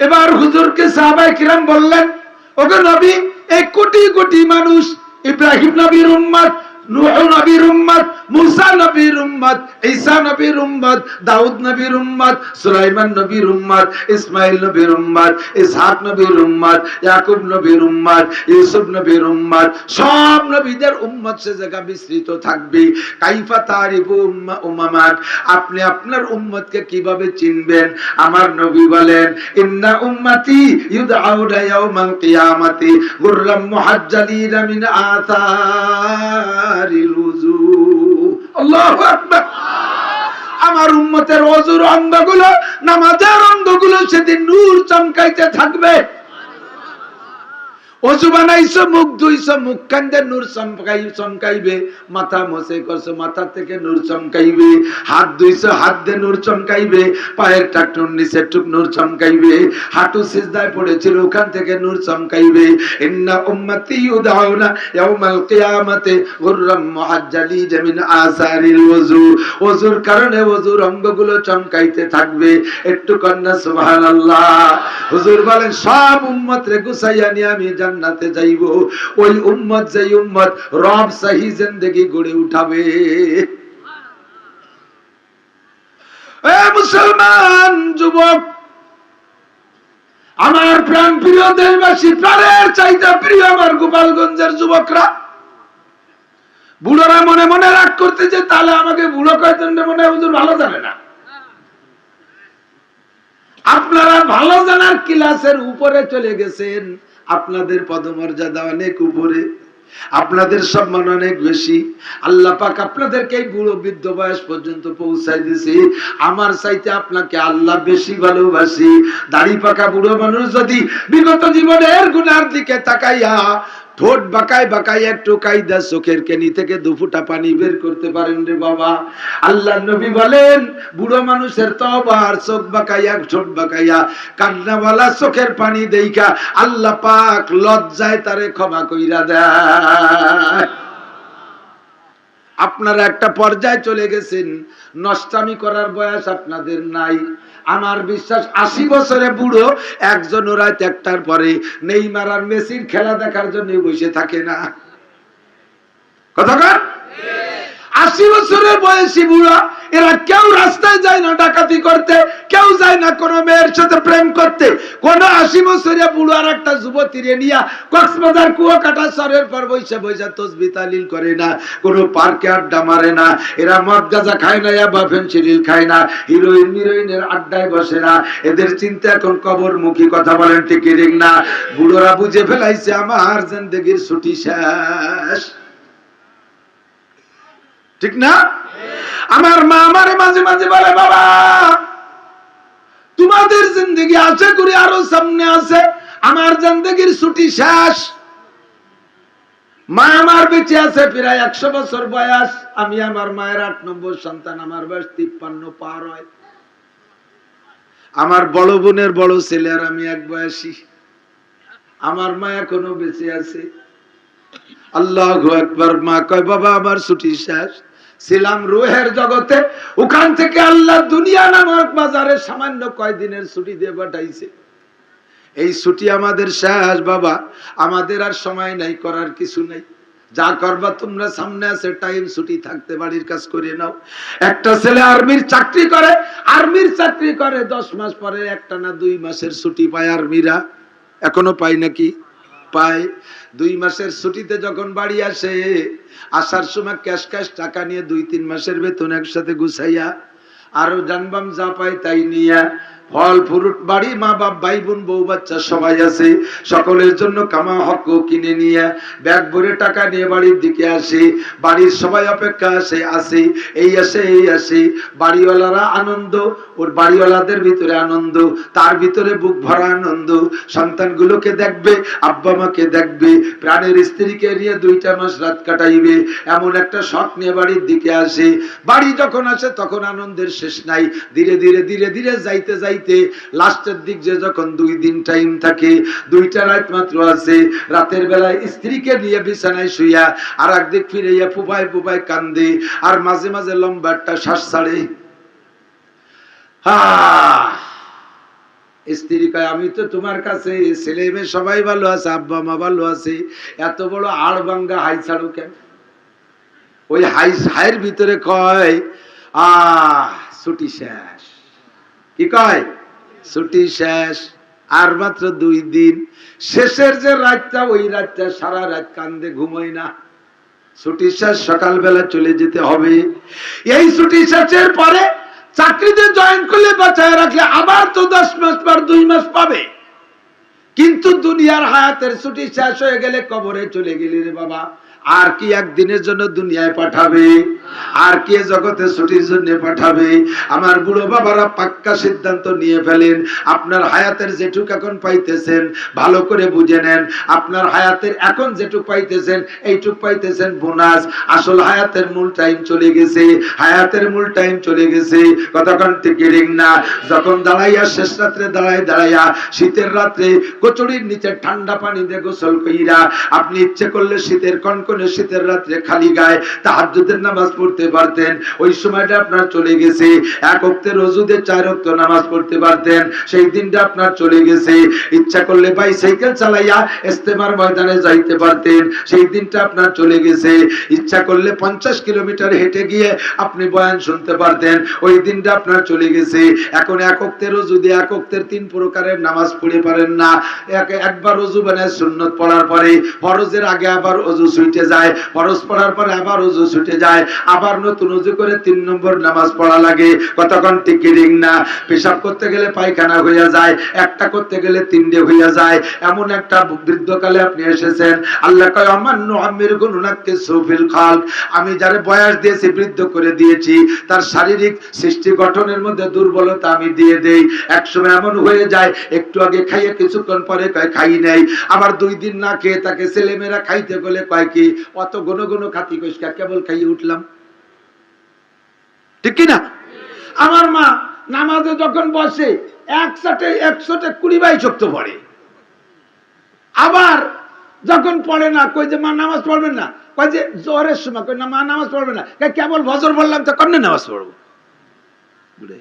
এবার হুজুরকে সাহাবাই কিরাম বললেন ওকে নবী এক কোটি কোটি মানুষ ইব্রাহিম নবীর উম্মত নূহ নবীর উম্মত, মুসা নবীর উম্মত, ঈসা নবীর উম্মত, দাউদ নবীর উম্মত, সুলাইমান নবীর উম্মত, ইসমাইল নবীর উম্মত, ইসহাক নবীর উম্মত, ইয়াকুব নবীর উম্মত, ইউসুফ নবীর উম্মত, সব নবীদের উম্মত সে জায়গা বিস্তৃত থাকবে। কাইফা তারিফু উম্মা উমামাত, আপনি আপনার উম্মতকে কীভাবে চিনবেন? আমার নবী বলেন, ইন্না উম্মতি ইউদআউনা ইয়াউমাল কিয়ামাতি গুররাম মুহাজ্জালিনা মিন আমার উম্মতের অজুর অঙ্গগুলো নামাজের অঙ্গগুলো সেদিন নূর চমকাইতে থাকবে। অজু বানাইছো, মুখ ধুইছো, মুখ কান্দে নূর চমকাই চমকাইবে। মাথা করছ, মাথা থেকে নূর চমকাইবে। হাত ধুইছো, হাত দিয়ে নূর চমকাইবে। পায়ের নিচে টুক নূর চমকাইবে। সিজদায় পড়েছিল, ওখান থেকে নূর চমকাইবে। চমকাইতে থাকবে। একটু কন্যা হুজুর বলেন, সব উম্মত রে নিয়ে আমি জান্নাতে যাইব। ওই উম্মত যেই উম্মত রব সহি জিন্দেগি গড়ে উঠাবে। মুসলমান যুবক, আমার প্রাণ প্রিয় দেশবাসী, প্রাণের চাইতে প্রিয় আমার গোপালগঞ্জের যুবকরা, বুড়োরা মনে মনে রাগ করতেছে, তাহলে আমাকে বুড়ো কয়েকজন মনে হুজুর ভালো জানে না। আপনারা ভালো জানার ক্লাসের উপরে চলে গেছেন। আপনাদের পদমর্যাদা অনেক উপরে, আপনাদের সম্মান অনেক বেশি। আল্লাহ পাক আপনাদেরকে বুড়ো বৃদ্ধ বয়স পর্যন্ত পৌঁছাই দিছি আমার চাইতে আপনাকে আল্লাহ বেশি ভালোবাসি। দাড়ি পাকা বুড়ো মানুষ যদি বিগত জীবনের গুনার দিকে তাকাইয়া ঠোঁট বাঁকায় বাঁকায় একটু কায়দা চোখের কেনি থেকে দুফুটা পানি বের করতে পারেন রে বাবা। আল্লাহ নবী বলেন, বুড়ো মানুষের তবার চোখ বাঁকাইয়া ঠোঁট বাঁকাইয়া কান্নাওয়ালা চোখের পানি দেইকা আল্লাহ পাক লজ্জায় তারে ক্ষমা কইরা দেয়। আপনারা একটা পর্যায়ে চলে গেছেন, নষ্টামি করার বয়স আপনাদের নাই। আমার বিশ্বাস, আশি বছরে বুড়ো একজন ওরা একটার পরে নেইমার আর মেসির খেলা দেখার জন্য বসে থাকে না কথা? আশি বছরের বয়সী বুড়া, এরা কেউ রাস্তায় যায় না ডাকাতি করতে কেউ যায় না কোন মেয়ের সাথে প্রেম করতে। কোন আশি বছরের বুড়ো আর একটা যুবতীরে নিয়া কক্সবাজার কুয়াকাটা সরের পর বৈশা বৈশা তসবি তালিল করে না। কোন পার্কে আড্ডা মারে না। এরা মদ গাঁজা খায় না বা ফেন্সিডিল খায় না। হিরোইন, হিরোইনের আড্ডায় বসে না। এদের চিন্তা এখন কবরমুখী কথা বলেন ঠিক না? বুড়োরা বুঝে ফেলাইছে আমার জিন্দগির ছুটি শেষ। ঠিক না? আমার মা আমারে মাঝে মাঝে বলে, বাবা তোমাদের জিন্দগি আছে করি আরও সামনে আছে। আমার জিন্দগির ছুটি শেষ। মা আমার বেঁচে আছে প্রায় একশো বছর বয়স। আমি আমার মায়ের আট নম্বর সন্তান, আমার বয়স তিপ্পান্ন পার হয়। আমার বড় বোনের বড় ছেলে আর আমি এক বয়সী। আমার মা এখনও বেঁচে আছে। আল্লাহ একবার মা কয়, বাবা, আমার ছুটি শেষ। ছিলাম রুহের জগতে। ওখান থেকে আল্লাহ দুনিয়া নামক বাজারে সামান্য কয়দিনের ছুটি দিয়ে পাঠাইছে। এই ছুটি আমাদের শেষ, বাবা। আমাদের আর সময় নাই, করার কিছু নাই। যা করবা তোমরা সামনে আছে, টাইম ছুটি থাকতে, বাড়ির কাজ করে নাও। একটা ছেলে আর্মির চাকরি করে, আর্মির চাকরি করে, দশ মাস পরে একটা না দুই মাসের ছুটি পায় আর্মিরা। এখনও পায় নাকি? পায়। দুই মাসের ছুটিতে যখন বাড়ি আসে, আসার সময় ক্যাশ ক্যাশ টাকা নিয়ে দুই তিন মাসের বেতন একসাথে গুছাইয়া, আরও জানবাম যা পাই তাই নিয়ে ফল ফ্রুট বাড়ি, মা বাপ, ভাই বোন, বউ বাচ্চা সবাই আছে। সকলের জন্য কামা হক কিনে নিয়ে, ব্যাগ ভরে টাকা নিয়ে বাড়ির দিকে আসে। বাড়ির সবাই অপেক্ষা আসে আসে, এই আসে এই আসে। বাড়িওয়ালারা আনন্দ, ওর বাড়িওয়ালাদের ভিতরে আনন্দ, তার ভিতরে বুক ভরা আনন্দ। সন্তানগুলোকে দেখবে, আব্বা মাকে দেখবে, প্রাণের স্ত্রীকে নিয়ে দুইটা মাস রাত কাটাইবে। এমন একটা শখ নিয়ে বাড়ির দিকে আসে। বাড়ি যখন আসে, তখন আনন্দের শেষ নাই। ধীরে ধীরে ধীরে ধীরে যাইতে যাইতে লাস্টের দিক যে যখন দুই দিন টাইম থাকে, দুইটা রাত মাত্র আছে, রাতের বেলায় স্ত্রীকে নিয়ে বিছানায় শুইয়া আর একদিক ফিরাইয়া ফুপায় ফুপায় কান্দে, আর মাঝে মাঝে লম্বা একটা শ্বাস ছাড়ে। স্ত্রী কয়, আমি তো তোমার কাছে ছেলে মেয়ে সবাই ভালো আছে আব্বা মা ভালো আছে, এত বড় আড় বাঙ্গা হাই ছাড়ো কেন? ওই হাই, হাইয়ের ভিতরে কয়, আহ, ছুটি শেষ। কি কয়? ছুটি শেষ, আর মাত্র দুই দিন। শেষের যে রাতটা, ওই রাতটা সারা রাত কান্দে ঘুমোয় না। ছুটি শেষ, সকালবেলা চলে যেতে হবে। এই ছুটি শেষের পরে চাকরিতে জয়েন করলে বাঁচায় রাখলে আবার তো দশ মাস পর দুই মাস পাবে। কিন্তু দুনিয়ার হায়াতের ছুটি শেষ হয়ে গেলে কবরে চলে গেলি রে বাবা। আর কি একদিনের জন্য দুনিয়ায় পাঠাবে? আর কি জগতে ছুটির জন্য পাঠাবে? আমার বুড়ো বাবারা পাক্কা সিদ্ধান্ত নিয়ে ফেলেন। আপনার হায়াতের যেটুক এখন পাইতেছেন, ভালো করে বুঝে নেন। আপনার হায়াতের এখন যেটুক পাইতেছেন, এইটুক পাইতেছেন বোনাস। আসল হায়াতের মূল টাইম চলে গেছে। হায়াতের মূল টাইম চলে গেছে। কতক্ষণ থেকে রিং না। যখন দাঁড়াইয়া শেষ রাত্রে দাঁড়াই দাঁড়াইয়া, শীতের রাত্রে কচুরির নিচে ঠান্ডা পানি দিয়ে গোসল কইরা, আপনি ইচ্ছে করলে শীতের কনকনে শীতের রাত্রে খালি গায়ে তাহাজ্জুদের নামাজ পড়তে পারতেন, ওই সময়টা আপনার চলে গেছে। এক অক্তের রজুদে চার অক্ত নামাজ পড়তে পারতেন, সেই দিনটা আপনার চলে গেছে। ইচ্ছা করলে বাইসাইকেল চালাইয়া ইস্তেমার ময়দানে যাইতে পারতেন, সেই দিনটা আপনার চলে গেছে। ইচ্ছা করলে পঞ্চাশ কিলোমিটার হেঁটে গিয়ে আপনি বয়ান শুনতে পারতেন, ওই দিনটা আপনার চলে গেছে। এখন এক অক্তের রজুদে এক অক্তের তিন প্রকারের নামাজ পড়ে পারেন না। একবার রজু বানায় সুন্নত পড়ার পরে ফরজের আগে আবার অজু ছুটে যায়, ফরজ পড়ার পরে আবার অজু ছুটে যায়, আবার নতুন অজু করে তিন নম্বর নামাজ পড়া লাগে। কতক্ষণ টিকিরিং না? পেশাব করতে গেলে পায়খানা হইয়া যায়, একটা করতে গেলে তিনটে হইয়া যায়। এমন একটা বৃদ্ধকালে আপনি এসেছেন। আল্লাহ কয় অমান্য আমির গুণনাকে সুফিল খাল আমি যারে বয়স দিয়েছি, বৃদ্ধ করে দিয়েছি, তার শারীরিক সৃষ্টি গঠনের মধ্যে দুর্বলতা আমি দিয়ে দেই। একসময় এমন হয়ে যায়, একটু আগে খাইয়ে কিছুক্ষণ পরে কয়, খাই নেই। আবার দুই দিন না খেয়ে তাকে ছেলেমেয়েরা খাইতে গেলে কয় কি অত ঘন ঘন খাতি কইসকা কেবল খাইয়ে উঠলাম। ঠিক কি না আমার মা নামাজে যখন বসে একসাথে একশোটা কুড়ি বাই শক্ত পড়ে। আবার যখন পড়ে না, কই যে মা নামাজ পড়বেন না, কই যে জোহরের সময়, কই না মা নামাজ পড়বে না কেবল ভজর বললাম, তো কন্যা নামাজ পড়ব? বুড়ে।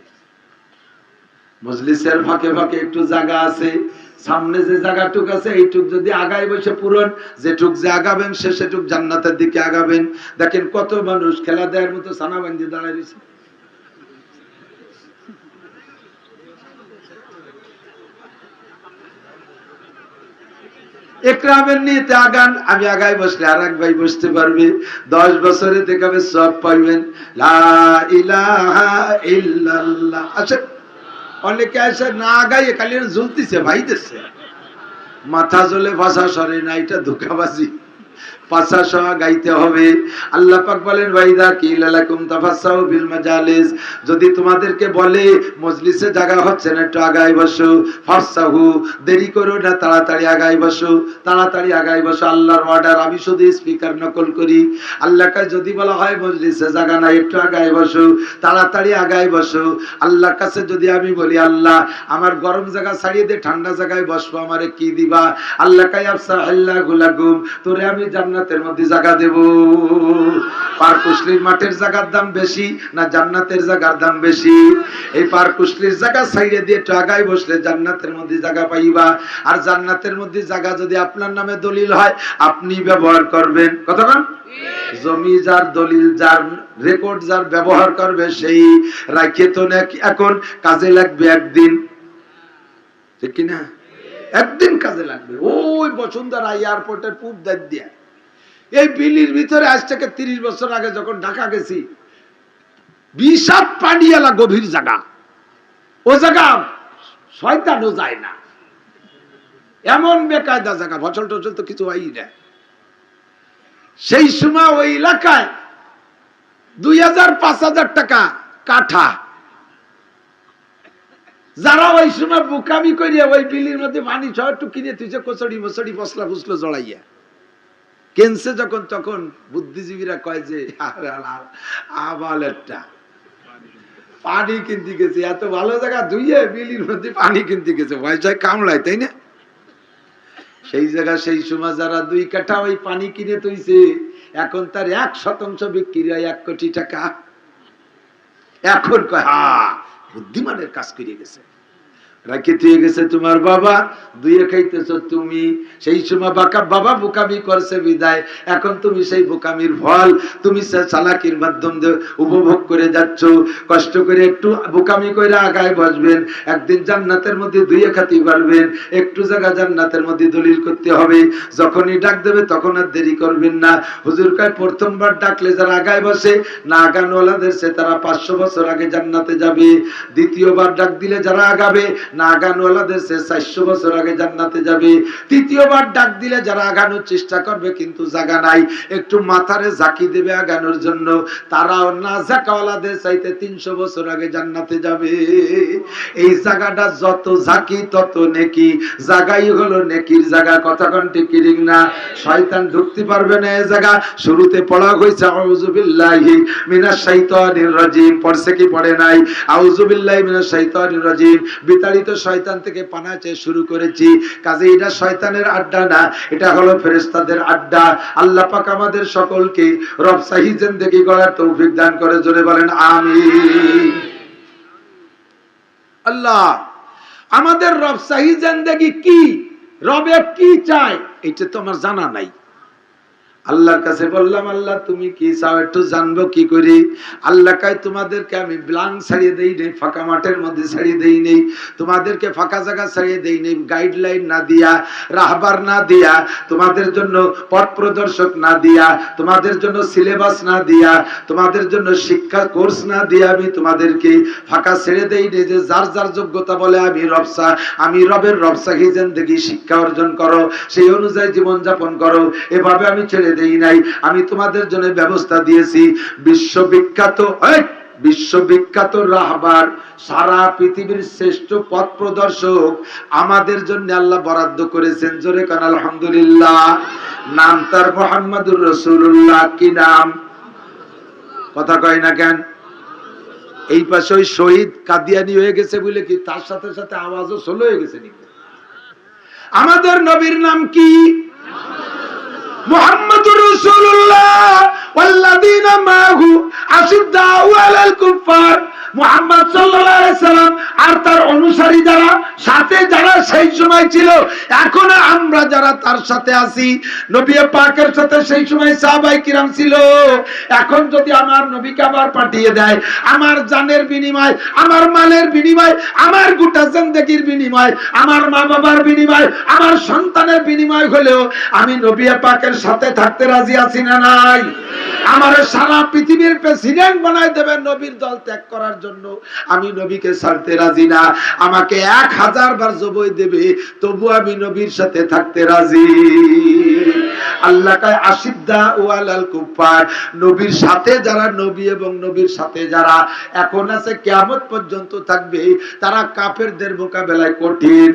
মজলিসের ফাঁকে ফাঁকে একটু জায়গা আছে। সামনে যে জায়গাটুক আছে, এইটুক যদি আগায় বসে পূরণ, যেটুক যে আগাবেন, সে সেটুক জান্নাতের দিকে আগাবেন। দেখেন কত মানুষ খেলা দেওয়ার মতো সানা বান্ধি দাঁড়ায় রয়েছে। একরামের নিতে আগান, আমি আগায় বসলে আর এক ভাই বসতে পারবে। দশ বছরে দেখাবে সব পাইবেন। লা ইলাহা ইল্লাল্লাহ। আচ্ছা অনেকে এসে না গাইয়ে খালি ঝুলতিছে ভাইতেছে। মাথা জ্বলে ভাষা সরে না এটা ধোকাবাজি। গাইতে হবে। আল্লাহ পাক বলেন, ওয়াইদা কিলালাকুম তাফাসাউ বিল মাজালিস। যদি তোমাদেরকে বলে, মজলিসে জায়গা হচ্ছে না, একটু বসো। ফাসাহু, দেরি করো না, তাড়াতাড়ি আগাই বসো। তাড়াতাড়ি বসো, আল্লাহর অর্ডার আমি শুধু স্পিকার নকল করি। আল্লাহকে যদি বলা হয়, মজলিসে জায়গা নাই একটু বসো, তাড়াতাড়ি বসো। আল্লাহর কাছে যদি আমি বলি, আল্লাহ, আমার গরম জায়গা ছাড়িয়ে দে, ঠান্ডা জায়গায় বসবো, আমারে কি দিবা? আল্লাহ কাই আফসা আল্লাহ গুলাগুম তোরে আমি জান্নাতের মধ্যে জায়গা দেব। পারকুশলির মাঠের জায়গার দাম বেশি না জান্নাতের জায়গার দাম বেশি? এই পারকুশলির জায়গা সাইডে দিয়ে একটু আগায় বসলে জান্নাতের মধ্যে জায়গা পাইবা। আর জান্নাতের মধ্যে জায়গা যদি আপনার নামে দলিল হয় আপনি ব্যবহার করবেন। কতক্ষণ জমি যার দলিল যার রেকর্ড যার ব্যবহার করবে সেই। রাখে তো নাকি এখন কাজে লাগবে একদিন। ঠিক কিনা? একদিন কাজে লাগবে। ওই বসুন্ধরা এয়ারপোর্টের পূব দাঁত দিয়া। এই বিলির ভিতরে আজ থেকে তিরিশ বছর আগে যখন ঢাকা গেছি, বিষাদ পানিয়ালা গভীর জায়গা। ও জায়গা শয়তানও যায় না। এমন বেকায়দা জায়গা, ফসল টসল তো কিছু হয়ই না। সেই সময় ওই এলাকায় দুই হাজার, পাঁচ হাজার টাকা কাঠা। যারা ওই সময় বোকামি করিয়া ওই বিলির মধ্যে পানি সহ একটু কিনে তুইছে কচড়ি মচড়ি মশলা ফুসলো জড়াইয়া। কেনছে যখন, তখন বুদ্ধিজীবীরা কয় যে আবালেরটা। পানি কিনতে গেছে, এত ভালো জায়গা ধুইয়ে বিলির মধ্যে পানি কিনতে গেছে, পয়সায় কামড়ায়, তাই না? সেই জায়গা, সেই সময় যারা দুই কাঠা ওই পানি কিনে তুইছে, এখন তার এক শতাংশ বিক্রি হয় এক কোটি টাকা। এখন কয়, হা, বুদ্ধিমানের কাজ করে গেছে। রাখি দিয়ে গেছে তোমার বাবা দুইয়ে খাইতেছ তুমি। সেই সময় বাকা বাবা বোকামি করছে বিদায়। এখন তুমি সেই বোকামির ফল, তুমি চালাকির মাধ্যম দিয়ে উপভোগ করে যাচ্ছ। কষ্ট করে একটু বোকামি করে আগায় বসবেন। একদিন জান্নাতের মধ্যে দুইয়ে খাতি পারবেন একটু জায়গা জান্নাতের মধ্যে দলিল করতে হবে। যখনই ডাক দেবে তখন আর দেরি করবেন না। হুজুর কায়, প্রথমবার ডাকলে যারা আগায় বসে না আগানওয়ালাদের সে তারা পাঁচশো বছর আগে জান্নাতে যাবে। দ্বিতীয়বার ডাক দিলে যারা আগাবে সে চারশো বছর আগে জান্নাতে যাবে। তৃতীয়বার ডাক দিলে যারা আগানোর চেষ্টা করবে, কিন্তু জায়গা নাই। একটু মাথারে দেবে আগানোর জন্য। তারাও চাইতে তিনশো বছর আগে জান্নাতে যাবে। এই জায়গাটা যত তত নেকি। জায়গাই হলো নেকির জায়গা কথা কন ঠিক না? শয়তান ঢুকতে পারবে না এই জায়গা শুরুতে পড়া হয়েছে, আউযুবিল্লাহি মিনাশ শাইতানির রাজিম। পড়ছে কি পড়ে নাই? আউযুবিল্লাহি মিনাশ শাইতানির রাজিম। বিতাড়িত শয়তান থেকে পানা চেয়ে শুরু করেছি। কাজে এটা শয়তানের আড্ডা না, এটা হলো ফেরেশতাদের আড্ডা। আল্লাহ পাক আমাদের সকলকে রব সাহি জিন্দেগি গড়ার তৌফিক দান করে, জোরে বলেন, আমিন। আল্লাহ, আমাদের রব সাহি জিন্দেগি কি? রবে কি চায় এটা তো আমার জানা নাই। আল্লাহর কাছে বললাম, আল্লাহ, তুমি কি চাও? একটু জানব কি করি? আল্লাহ কায়, তোমাদেরকে আমি ব্লাঙ্ক ছাড়িয়ে দেই নেই, ফাঁকা মাঠের মধ্যে ছাড়িয়ে দেই নেই। তোমাদেরকে ফাঁকা জায়গা ছাড়িয়ে দেই নেই গাইডলাইন না দিয়া, রাহবার না দিয়া, তোমাদের জন্য পথ প্রদর্শক না দিয়া, তোমাদের জন্য সিলেবাস না দিয়া, তোমাদের জন্য শিক্ষা কোর্স না দিয়া আমি তোমাদেরকে ফাঁকা ছেড়ে দেই নেই যে যার যার যোগ্যতা বলে আমি রবসা আমি রবের রবসা হিজেন দেখি শিক্ষা অর্জন করো, সেই অনুযায়ী জীবনযাপন করো। এভাবে আমি ছেড়ে দেই নাই। আমি তোমাদের জন্য ব্যবস্থা দিয়েছি। বিশ্ববিখ্যাত বিশ্ববিখ্যাত রাহবার, সারা পৃথিবীর শ্রেষ্ঠ পথ প্রদর্শক আমাদের জন্য আল্লাহ বরাদ্দ করেছেন। জোরে কান, আলহামদুলিল্লাহ। নাম তার মোহাম্মদুর রসুল্লাহ কি নাম? কথা কয় না কেন? এই পাশে ওই শহীদ কাদিয়ানি হয়ে গেছে বলে কি তার সাথে সাথে আওয়াজও সোলো হয়ে গেছে আমাদের নবীর নাম কি? মুহাম্মাদুর রাসূলুল্লাহ ওয়াল্লাযীনা মাহু আশিদ্দাউ আলাল কুফার মুহাম্মদ সাল্লাম আর তার অনুসারী যারা, সাথে যারা সেই সময় ছিল, এখন আমরা যারা তার সাথে আছি, নবী পাকের সাথে সেই সময় সাহাবাই কিরাম ছিল। এখন যদি আমার নবীকে আবার পাঠিয়ে দেয়, আমার জানের বিনিময়, আমার মালের বিনিময়, আমার গোটা জিন্দেগির বিনিময়, আমার মা বাবার বিনিময়, আমার সন্তানের বিনিময় হলেও আমি নবী পাকের সাথে থাকতে রাজি আছি না নাই? আমার সারা পৃথিবীর প্রেসিডেন্ট বানায় দেবেন, নবীর দল ত্যাগ করার জন্য। আমি নবীকে ছাড়তে রাজি না। আমাকে এক হাজার বার জবই দেবে, তবু আমি নবীর সাথে থাকতে রাজি। আল্লাহ কায় আশিদ্দা ও আলাল কুফার নবীর সাথে যারা নবী এবং নবীর সাথে যারা এখন আছে পর্যন্ত থাকবে, তারা মোকাবেলায় কঠিন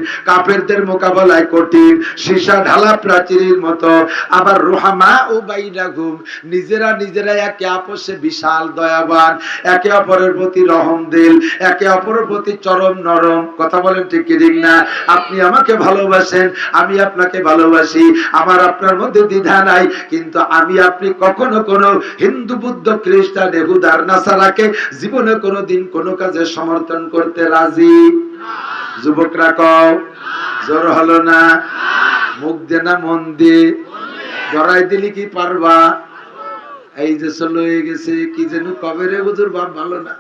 মোকাবেলায় কঠিন। সীসা ঢালা প্রাচীরের মতো। আবার রুহামা ও বাইনাহুম, নিজেরা নিজেরা একে আপসে বিশাল দয়াবান, একে অপরের প্রতি রহম দিল, একে অপরের প্রতি চরম নরম। কথা বলেন ঠিক ঠিক না? আপনি আমাকে ভালোবাসেন, আমি আপনাকে ভালোবাসি। আমার আপনার মধ্যে দ্বিধা নাই, কিন্তু আমি আপনি কখনো কোনো হিন্দু, বুদ্ধ, খ্রিস্টান এহুদার নাসারাকে জীবনে কোনো দিন কোনো কাজে সমর্থন করতে রাজি? যুবকরা কও, জোর হলো না? মুখ দে না, মন দিয়ে জড়াই দিলি কি পারবা? এই যে চলে গেছে, কি যেন কবে রে বুঝুর বাপ ভালো না।